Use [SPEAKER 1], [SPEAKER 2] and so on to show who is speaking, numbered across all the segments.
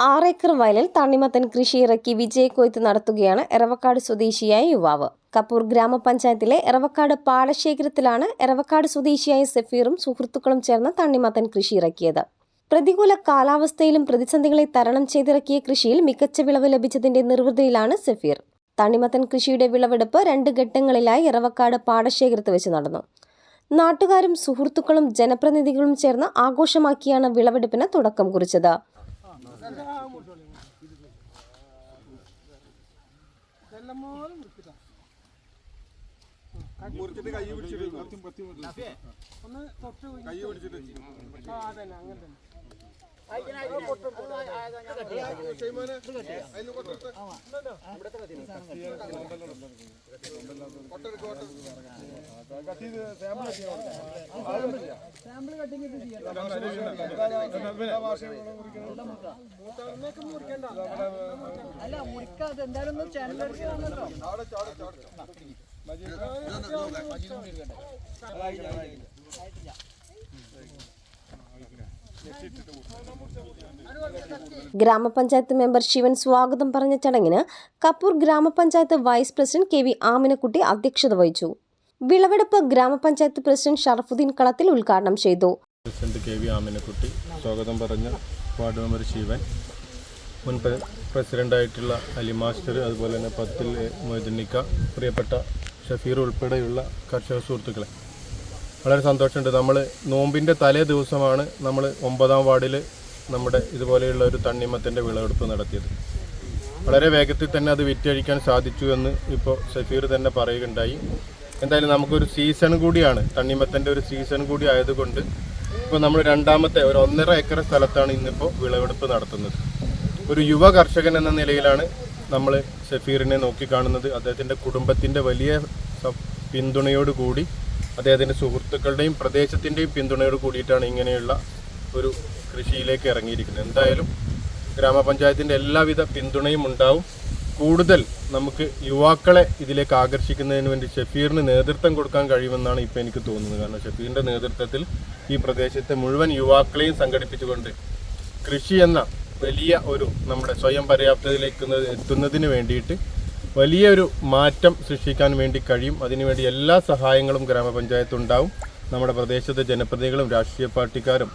[SPEAKER 1] ആറേക്കർ വയലിൽ തണ്ണിമത്തൻ കൃഷി ഇറക്കി വിജയക്കൊയ്ത്ത് നടത്തുകയാണ് എറവക്കാട് സ്വദേശിയായ യുവാവ്. കപ്പൂർ ഗ്രാമപഞ്ചായത്തിലെ എറവക്കാട് പാടശേഖരത്തിലാണ് എറവക്കാട് സ്വദേശിയായ സഫീറും സുഹൃത്തുക്കളും ചേർന്ന് തണ്ണിമത്തൻ കൃഷി ഇറക്കിയത് പ്രതികൂല കാലാവസ്ഥയിലും പ്രതിസന്ധികളെ തരണം ചെയ്തിറക്കിയ കൃഷിയിൽ മികച്ച വിളവ് ലഭിച്ചതിന്റെ നിർവൃതിയിലാണ് സഫീർ. തണ്ണിമത്തൻ കൃഷിയുടെ വിളവെടുപ്പ് രണ്ട് ഘട്ടങ്ങളിലായി എറവക്കാട് പാടശേഖരത്ത് വെച്ച് നടന്നു. നാട്ടുകാരും സുഹൃത്തുക്കളും ജനപ്രതിനിധികളും ചേർന്ന് ആഘോഷമാക്കിയാണ് വിളവെടുപ്പിന് തുടക്കം കുറിച്ചത്.
[SPEAKER 2] മുറിച്ചിട്ട് കൈ പിടിച്ചിട്ട് ഒന്ന് കൈ പിടിച്ചിട്ട് ഷെയ്മോനെ, അങ്ങനെ കൊട്ടെടുത്ത്. കൊട്ടെടുക്ക്, കട്ടിങ്
[SPEAKER 3] അല്ല മുറിക്കാതെ എന്തായാലും ഒന്ന് വന്നല്ലോ
[SPEAKER 2] ചാട്, ചാട്, ചാട്.
[SPEAKER 1] ഗ്രാമപഞ്ചായത്ത് മെമ്പർ ശിവൻ സ്വാഗതം പറഞ്ഞ ചടങ്ങിന് കപ്പൂർ ഗ്രാമപഞ്ചായത്ത് vice president K V Aminakutty അധ്യക്ഷത വഹിച്ചു. വിളവെടുപ്പ് ഗ്രാമപഞ്ചായത്ത് പ്രസിഡന്റ് ഷറഫുദ്ദീൻ കളത്തിൽ ഉദ്ഘാടനം ചെയ്തു.
[SPEAKER 4] പ്രസിഡന്റ് കെ വി ആമിനക്കുട്ടി സ്വാഗതം പറഞ്ഞ വാർഡ് മെമ്പർ ശിവൻ മുൻ പ്ര- പ്രസിഡന്റായിട്ടുള്ള അലി മാസ്റ്റർ അതുപോലെ തന്നെ പത്തിൽ മൊയ്തുന്നിക്ക പ്രിയപ്പെട്ട ഷഫീർ ഉൾപ്പെടെയുള്ള കർഷക സുഹൃത്തുക്കളെ. വളരെ സന്തോഷമുണ്ട്. നമ്മൾ നോമ്പിന്റെ തലേ ദിവസമാണ് നമ്മൾ ഒമ്പതാം വാർഡിൽ നമ്മുടെ ഇതുപോലെയുള്ള ഒരു തണ്ണിമത്തിന്റെ വിളവെടുപ്പ് നടത്തിയത്. വളരെ വേഗത്തിൽ തന്നെ അത് വിറ്റഴിക്കാൻ സാധിച്ചു എന്ന് ഇപ്പോൾ സഫീർ തന്നെ പറയുകയുണ്ടായി. എന്തായാലും നമുക്കൊരു സീസൺ കൂടിയാണ്. തണ്ണിമത്തന്റെ ഒരു സീസൺ കൂടി ആയതുകൊണ്ട് ഇപ്പോൾ നമ്മൾ രണ്ടാമത്തെ ഒരു ഒന്നര ഏക്കർ സ്ഥലത്താണ് ഇന്നിപ്പോൾ വിളവെടുപ്പ് നടത്തുന്നത്. ഒരു യുവ കർഷകൻ എന്ന നിലയിലാണ് നമ്മൾ ഷഫീറിനെ നോക്കിക്കാണുന്നത് അദ്ദേഹത്തിന്റെ കുടുംബത്തിന്റെ വലിയ പിന്തുണയോടുകൂടി കൂടി അദ്ദേഹത്തിന്റെ സുഹൃത്തുക്കളുടെയും പ്രദേശത്തിന്റെയും പിന്തുണയോട് കൂടിയിട്ടാണ് ഇങ്ങനെയുള്ള ഒരു കൃഷിയിലേക്ക് ഇറങ്ങിയിരിക്കുന്നത്. എന്തായാലും ഗ്രാമപഞ്ചായത്തിന്റെ എല്ലാവിധ പിന്തുണയും ഉണ്ടാവും. കൂടുതൽ നമുക്ക് യുവാക്കളെ ഇതിലേക്ക് ആകർഷിക്കുന്നതിന് വേണ്ടി ഷഫീറിന് നേതൃത്വം കൊടുക്കാൻ കഴിയുമെന്നാണ് ഇപ്പോൾ എനിക്ക് തോന്നുന്നത്. കാരണം ഷഫീറിന്റെ നേതൃത്വത്തിൽ ഈ പ്രദേശത്തെ മുഴുവൻ യുവാക്കളെയും സംഘടിപ്പിച്ചുകൊണ്ട് കൃഷി എന്ന വലിയ ഒരു നമ്മുടെ സ്വയം പര്യാപ്തതയിലേക്ക് എത്തുന്നതിന് വേണ്ടിയിട്ട് വലിയൊരു മാറ്റം സൃഷ്ടിക്കാൻ വേണ്ടി കഴിയും. അതിനുവേണ്ടി എല്ലാ സഹായങ്ങളും ഗ്രാമപഞ്ചായത്ത് ഉണ്ടാവും നമ്മുടെ പ്രദേശത്തെ ജനപ്രതിനിധികളും രാഷ്ട്രീയ പാർട്ടിക്കാരും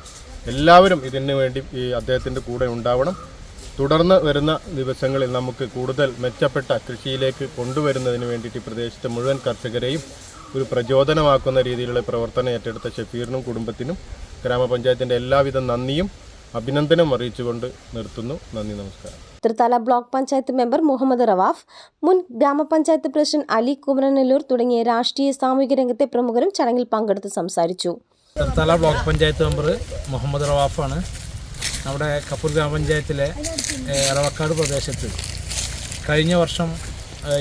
[SPEAKER 4] എല്ലാവരും ഇതിനു വേണ്ടി ഈ അദ്ദേഹത്തിന്റെ കൂടെ ഉണ്ടാവണം. തുടർന്ന് വരുന്ന ദിവസങ്ങളിൽ നമുക്ക് കൂടുതൽ മെച്ചപ്പെട്ട കൃഷിയിലേക്ക് കൊണ്ടുവരുന്നതിന് വേണ്ടിയിട്ട് പ്രദേശത്തെ മുഴുവൻ കർഷകരെയും ഒരു പ്രചോദനമാക്കുന്ന രീതിയിലുള്ള പ്രവർത്തനം ഏറ്റെടുത്ത ഷഫീറിനും കുടുംബത്തിനും ഗ്രാമപഞ്ചായത്തിന്റെ എല്ലാവിധ നന്ദിയും. അഭിനന്ദനം അറിയിച്ചുകൊണ്ട് നിർത്തുന്നു. നന്ദി നമസ്കാരം.
[SPEAKER 1] തൃത്താല ബ്ലോക്ക് പഞ്ചായത്ത് മെമ്പർ മുഹമ്മദ് റവാഫ് മുൻ ഗ്രാമപഞ്ചായത്ത് പ്രസിഡന്റ് അലി കുമരനല്ലൂർ തുടങ്ങിയ രാഷ്ട്രീയ സാമൂഹിക രംഗത്തെ പ്രമുഖരും ചടങ്ങിൽ പങ്കെടുത്ത് സംസാരിച്ചു.
[SPEAKER 5] തൃത്താല ബ്ലോക്ക് പഞ്ചായത്ത് മെമ്പർ മുഹമ്മദ് റവാഫാണ്. നമ്മുടെ കപ്പൂർ ഗ്രാമപഞ്ചായത്തിലെ എറവക്കാട് പ്രദേശത്ത് കഴിഞ്ഞ വർഷം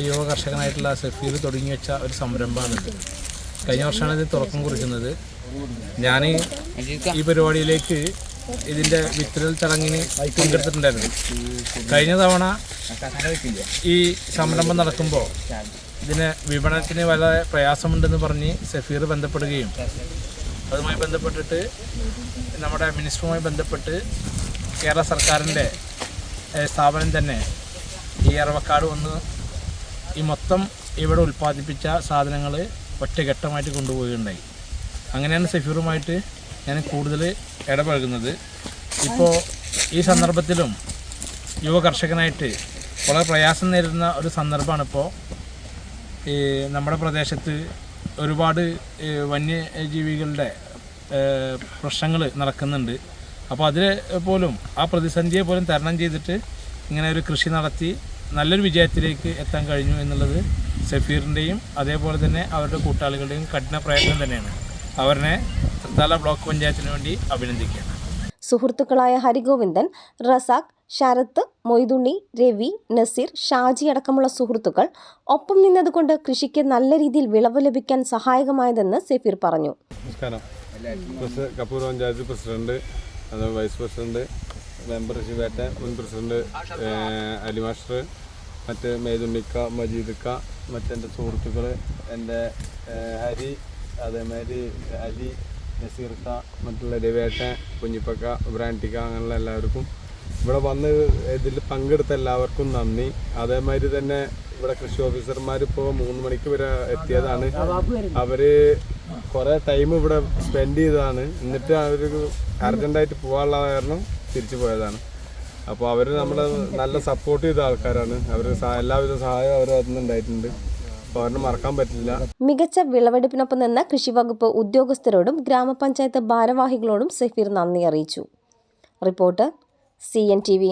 [SPEAKER 5] യുവ കർഷകനായിട്ടുള്ള സഫീർ തുടങ്ങി വെച്ച ഒരു സംരംഭമാണ് കഴിഞ്ഞ വർഷമാണ് ഇത് തുറക്കം കുറിക്കുന്നത്. ഞാൻ ഈ പരിപാടിയിലേക്ക് ഇതിന്റെ വിത്തരൽ ചടങ്ങിന് പങ്കെടുത്തിട്ടുണ്ടായിരുന്നു. കഴിഞ്ഞ തവണ ഈ സംരംഭം നടക്കുമ്പോൾ ഇതിന് വിപണനത്തിന് വളരെ പ്രയാസമുണ്ടെന്ന് പറഞ്ഞ് സഫീർ ബന്ധപ്പെടുകയും അതുമായി ബന്ധപ്പെട്ടിട്ട് നമ്മുടെ മിനിസ്റ്ററുമായി ബന്ധപ്പെട്ട് കേരള സർക്കാരിന്റെ സ്ഥാപനം തന്നെ ഈ അറവക്കാട് വന്ന് ഈ മൊത്തം ഇവിടെ ഉൽപ്പാദിപ്പിച്ച സാധനങ്ങൾ ഒറ്റഘട്ടമായിട്ട് കൊണ്ടുപോവുകയുണ്ടായി. അങ്ങനെയാണ് സഫീറുമായിട്ട് ഞാൻ കൂടുതൽ ഇടപഴകുന്നത്. ഇപ്പോൾ ഈ സന്ദർഭത്തിലും യുവ കർഷകനായിട്ട് വളരെ പ്രയാസം നേരിടുന്ന ഒരു സന്ദർഭമാണ് ഇപ്പോൾ ഈ നമ്മുടെ പ്രദേശത്ത് ഒരുപാട് വന്യജീവികളുടെ പ്രശ്നങ്ങൾ നടക്കുന്നുണ്ട്. അപ്പോൾ അതിൽ പോലും ആ പ്രതിസന്ധിയെ പോലും തരണം ചെയ്തിട്ട് ഇങ്ങനെ ഒരു കൃഷി നടത്തി നല്ലൊരു വിജയത്തിലേക്ക് എത്താൻ കഴിഞ്ഞു എന്നുള്ളത് സഫീറിന്റെയും അതേപോലെ തന്നെ അവരുടെ കൂട്ടാളികളുടെയും കഠിന പ്രയത്നം തന്നെയാണ്. അവരെ തൃത്താല ബ്ലോക്ക് പഞ്ചായത്തിന് വേണ്ടി അഭിനന്ദിക്കുകയാണ്.
[SPEAKER 1] സുഹൃത്തുക്കളായ ഹരിഗോവിന്ദൻ റസാഖ് ശരത്ത് മൊയ്തുണ്ണി രവി നസീർ ഷാജി അടക്കമുള്ള സുഹൃത്തുക്കൾ ഒപ്പം നിന്നതുകൊണ്ട് കൃഷിക്ക് നല്ല രീതിയിൽ വിളവ് ലഭിക്കാൻ സഹായകമായതെന്ന് സഫീർ പറഞ്ഞു.
[SPEAKER 4] നമസ്കാരം. Kappur panchayat president vice president member ശിവേട്ട മുൻ പ്രസിഡന്റ് ഏഹ്, അലി മാസ്റ്റർ മറ്റ് മേതുണ്ണിക്ക മജീദിക്ക മറ്റെന്റെ സുഹൃത്തുക്കൾ എന്റെ ഹരി അതേമാതിരി അലി നസീർക്ക മറ്റുള്ള രവേട്ട കുഞ്ഞിപ്പക്ക ബ്രാന്റിക്ക അങ്ങനെയുള്ള എല്ലാവർക്കും
[SPEAKER 6] ഇവിടെ വന്ന് ഇതിൽ പങ്കെടുത്ത എല്ലാവർക്കും നന്ദി. അതേമാതിരി തന്നെ ഇവിടെ കൃഷി ഓഫീസർമാർ ഇപ്പോൾ മൂന്ന് മണിക്ക് വരെ എത്തിയതാണ്. അവർ കുറേ ടൈം ഇവിടെ സ്പെൻഡ് ചെയ്തതാണ്. എന്നിട്ട് അവർ അർജന്റായിട്ട് പോകാനുള്ള കാരണം തിരിച്ചു പോയതാണ്. അപ്പോൾ അവർ നമ്മളെ നല്ല സപ്പോർട്ട് ചെയ്ത ആൾക്കാരാണ്. അവർ എല്ലാവിധ സഹായവും അവർ അതിൽ അവരെ മറക്കാൻ പറ്റില്ല.
[SPEAKER 1] മികച്ച വിളവെടുപ്പിനൊപ്പം നിന്ന കൃഷിവകുപ്പ് ഉദ്യോഗസ്ഥരോടും ഗ്രാമപഞ്ചായത്ത് ഭാരവാഹികളോടും സഫീർ നന്ദി അറിയിച്ചു. Reporter C N T V